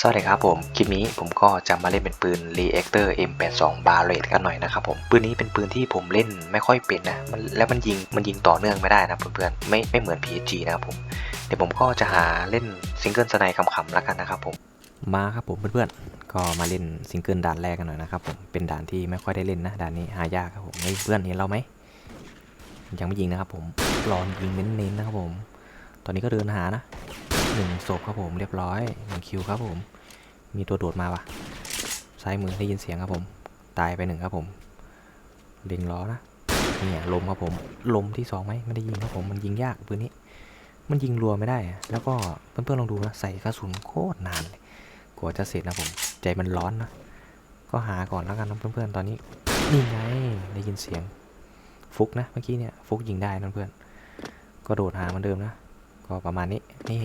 สวัสดีครับผม คลิปนี้ผมก็จะมาเล่นเป็นปืน Reactor M82 Barrett กันหน่อยนะครับผม ปืนนี้เป็นปืนที่ผมเล่นไม่ค่อยเป็นนะ มันแล้วมันยิงมันยิงต่อเนื่องไม่ได้นะเพื่อนๆ ไม่ไม่เหมือน PSG นะครับผม เดี๋ยวผมก็จะหาเล่นซิงเกิลสไนขำๆแล้วกันนะครับผม มาครับผมเพื่อนๆ ก็มาเล่นซิงเกิลด่านแรกกันหน่อยนะครับผม เป็นด่านที่ไม่ค่อยได้เล่นนะด่านนี้หายากครับผมเฮ้ยเพื่อนเห็นเราไหม ยังไม่ยิงนะครับผมรอนยิงเน้นๆนะครับผม ตอนนี้ก็เดินหานะ หนึ่งศพครับผมเรียบร้อยหนึ่งคิวครับผม มีตัวโดดมาปะซ้ายมือได้ยินเสียงครับผม ตายไปหนึ่งครับผมเล็งล้อนะเนี่ยลมครับผมลมที่สองไหมไม่ได้ยิงครับผมมันยิงยากปืนนี้ มันยิงรัวไม่ได้ แล้วก็เพื่อนๆลองดูนะใส่กระสุนโคตรนานเลยกว่าจะเสร็จนะผม ใจมันร้อนนะก็หาก่อนแล้วกันนะเพื่อนๆตอนนี้นี่ไงได้ยินเสียงฟุกนะเมื่อกี้เนี่ยฟุกยิงได้นะเพื่อนก็โดดหาเหมือนเดิมนะ ก็ประมาณนี้นี่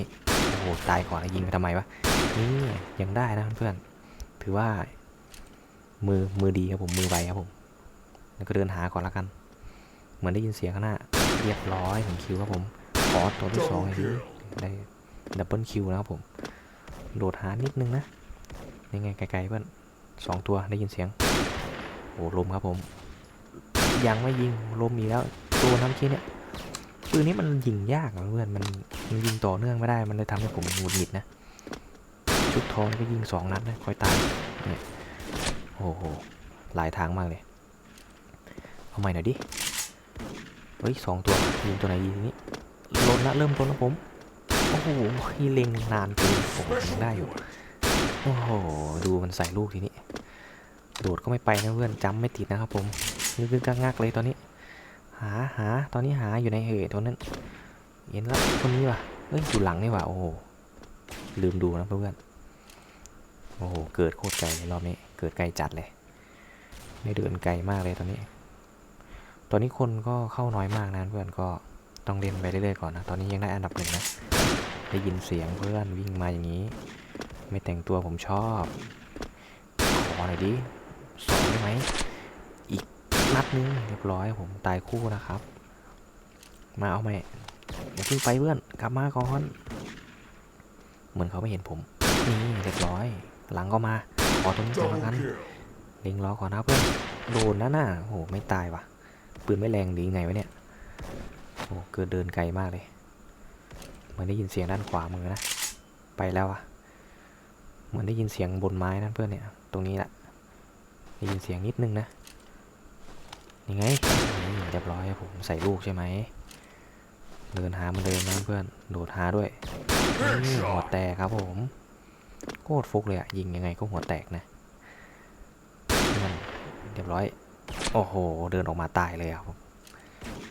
โอ้โหตายก่อนแล้วยิงไปทำไมวะนี่ยังได้นะเพื่อนถือว่า มือมือดีครับผมมือไวครับผมแล้วก็เดินหาก่อนล้วกัน เหมือนได้ยินเสียงข้างหน้าเรียบร้อยถึงคิวครับผมขอตัวที่สองเลยดีได้ดับเบิลคิวนะครับผมโดดหานิดนึงนะยังไงไกลๆเพื่อนสองตัวได้ยินเสียงโอ้ลมครับผม ยังไม่ยิงลมอีแล้วตัวน้ำชี้เนี่ยปืนนี้มันยิงยากอะเพื่อนมัน มันยิงต่อเนื่องไม่ได้มันเลยทำให้ผมหงุดหงิดนะ ชุดทองก็ยิงสองนัดนะคอยตายเนี่ยโอ้โหหลายทางมากเลย เอาใหม่หน่อยดิ เฮ้ยสองตัวยิงตัวไหนดีทีนี้ลนละเริ่มต้นแล้วผม โอ้โหยี่เล็งนานเกินผมยังได้อยู่ โอ้โหดูมันใส่ลูกทีนี้ โดดก็ไม่ไปนะเพื่อนจำไม่ติดนะครับผมนึกๆงักๆเลยตอนนี้ หาหาตอนนี้หาอยู่ในเหตุตรงนั้น เห็นแล้วคนนี้ว่ะเอ้ยอยู่หลังนี่ว่ะโอ้โหลืมดูนะเพื่อนโอ้โหเกิดโคตรไกลรอบนี้เกิดไกลจัดเลยไม่เดินไกลมากเลยตอนนี้ ตอนนี้คนก็เข้าน้อยมากนะเพื่อนก็ต้องเล่นไปเรื่อยๆก่อนนะตอนนี้ยังได้อันดับหนึ่งนะได้ยินเสียงเพื่อนวิ่งมาอย่างนี้ ไม่แต่งตัวผมชอบขอหน่อยดิสองได้ไหมอีกนัดนึงเรียบร้อยผมตายคู่นะครับ มาเอาไหม อย่าเพิ่งไปเพื่อนกลับมาก่อนเหมือนเขาไม่เห็นผมนี่เรียบร้อย หลังก็มาขอตรงนี้ก่อนแล้วกันเล็งรอก่อนนะเพื่อนโดนนะน่ะโอ้โหไม่ตายว่ะปืนไม่แรงดีไงวะเนี่ยโอ้เกิดเดินไกลมากเลยเหมือนได้ยินเสียงด้านขวามือนะไปแล้วอะเหมือนได้ยินเสียงบนไม้นั่นเพื่อนเนี่ย ตรงนี้แหละได้ยินเสียงนิดนึงนะยังไงเรียบร้อยผมใส่ลูกใช่ไหม เดินหามันเดิมนะเพื่อนโดดหาด้วยหัวแตกครับผมโคตรฟุกเลยอะยิงยังไงก็หัวแตกนะเรียบร้อย โอ้โห เดินออกมาตายเลยอะผม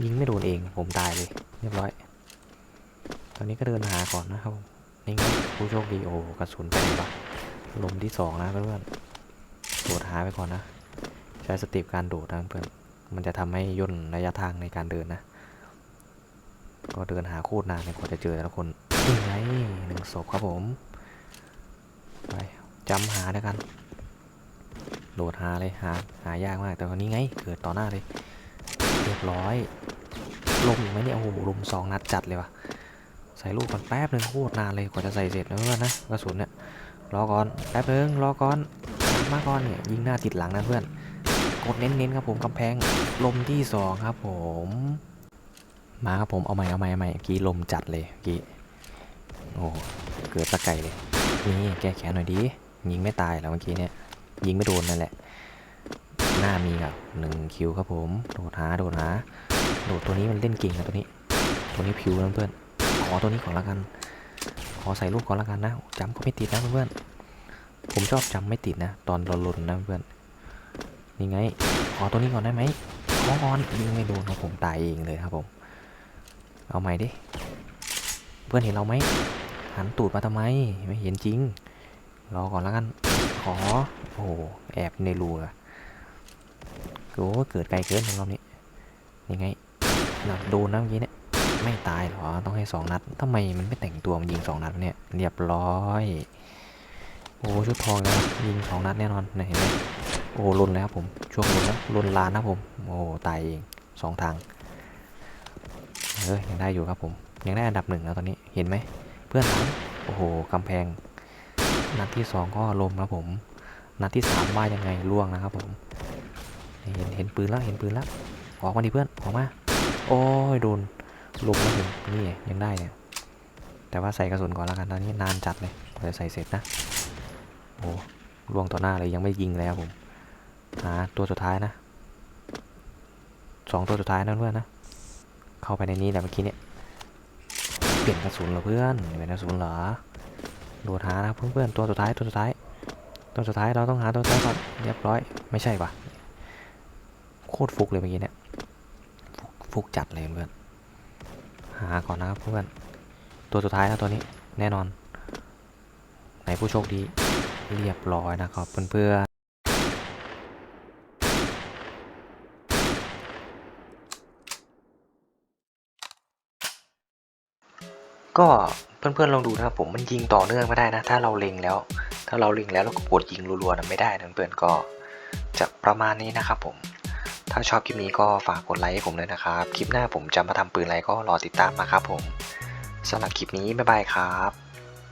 ยิงไม่โดนเองผมตายเลย เรียบร้อย ตอนนี้ก็เดินหาก่อนนะครับนี่ไงผู้โชคดีโอ้กระสุนไปไหนวะลมที่สองนะเพื่อนโดดหาไปก่อนนะ ใช้สติปการโดดนะเพื่อนมันจะทำให้ย่นระยะทางในการเดินนะ ก็เดินหาโคตรนานเลยกว่าจะเจอแต่ละคนนี่ไงหนึ่งศพครับผม ไปจำหาแล้วกัน โดดหาเลยหาหายากมาก แต่วันนี้ไง เกิดต่อหน้าเลย เรียบร้อย ลมอีกไหมเนี่ยโอ้โหลมสองนัดจัดเลยวะใส่ลูกก่อนแป๊บหนึ่งโคตรนานเลยกว่าจะใส่เสร็จนะเพื่อนนะกระสุนเนี่ยรอก่อนแป๊บนึงรอก่อนมาก่อนเนี่ยยิงหน้าติดหลังนะเพื่อนกดเน้นๆครับผมกำแพงลมที่สองครับผม มาครับผมเอาใหม่เอาใหม่เอาใหม่เมื่อกี้ลมจัดเลยเมื่อกี้โอ้เกิดตะไก่เลยนี่แก้แค้นหน่อยดิยิงไม่ตายแล้วเมื่อกี้เนี่ยยิงไม่โดนนั่นแหละ หน้ามีครับหนึ่งคิวครับผมโดดหาโดดหาโดดตัวนี้มันเล่นเก่งนะตัวนี้ ตัวนี้ผิวนะเพื่อนขอตัวนี้ก่อนละกัน ขอใส่ลูกก่อนละกันนะจำก็ไม่ติดนะเพื่อนผมชอบจำไม่ติดนะ ตอนเราลนนะเพื่อนนี่ไงขอตัวนี้ก่อนได้ไหมขอก่อนยิงไม่โดนครับผมตายเองเลยครับผม เอาใหม่ดิ เพื่อนเห็นเราไหม หันตูดมาทำไม ไม่เห็นจริง รอก่อนแล้วกัน ขอ โอ้โห แอบในรูอะโอ้เกิดไกลเกินของเรอบนี้ยังไงน่ะโดนนะเมื่อกี้เนี่ย ไม่ตายหรอ ต้องให้สองนัดทำไมมันไม่แต่งตัวมันยิงสองนัดเนี่ย เรียบร้อย โอ้ชุดทองแล้วยิงสองนัดแน่นอนนเห็นไหมโอ้ลนแล้วครับผม ช่วงลนแล้วลนลานนะผม โอ้ตายเองสองทาง เออยังได้อยู่ครับผม ยังได้อันดับหนึ่งแล้วตอนนี้เห็นไหมเพื่อนโอ้โหกำแพง นัดที่สองก็ลมครับผม นัดที่สามว่ายังไงล่วงนะครับผมเห็นเห็นปืนแล้วเห็นปืนแล้วออกมาดิเพื่อนออกมา โอ้ยโดนลมแล้วผมนี่ยังได้เนี่ยแต่ว่าใส่กระสุนก่อนแล้วกันตอนนี้นานจัดเลยกว่าจะใส่เสร็จนะโอ้ล่วงต่อหน้าเลยยังไม่ยิงเลยครับผมหาตัวสุดท้ายนะสองตัวสุดท้ายนะเพื่อนนะ เข้าไปในนี้แหละเมื่อกี้เนี่ยเปลี่ยนกระสุนเหรอเพื่อนเปลี่ยนกระสุนเหรอโดดหานะเพื่อนๆตัวสุดท้ายตัวสุดท้ายตัวสุดท้ายเราต้องหาตัวสุดท้ายก่อนเรียบร้อยไม่ใช่ปะโคตรฟุกเลยเมื่อกี้เนี่ยฟุกจัดเลยเพื่อนหาก่อนนะครับเพื่อนตัวสุดท้ายนะตัวนี้แน่นอนไหนผู้โชคดีเรียบร้อยนะครับเพื่อนๆ ก็เพื่อนๆลองดูนะครับผมมันยิงต่อเนื่องไม่ได้นะ ถ้าเราเล็งแล้ว ถ้าเราเล็งแล้วเราก็กดยิงรัวๆนะไม่ได้นะเพื่อนๆก็จะประมาณนี้นะครับผม ถ้าชอบคลิปนี้ก็ฝากกดไลค์ให้ผมเลยนะครับ คลิปหน้าผมจะมาทำปืนอะไรก็รอติดตามนะครับผมสำหรับคลิปนี้บ๊ายบายครับ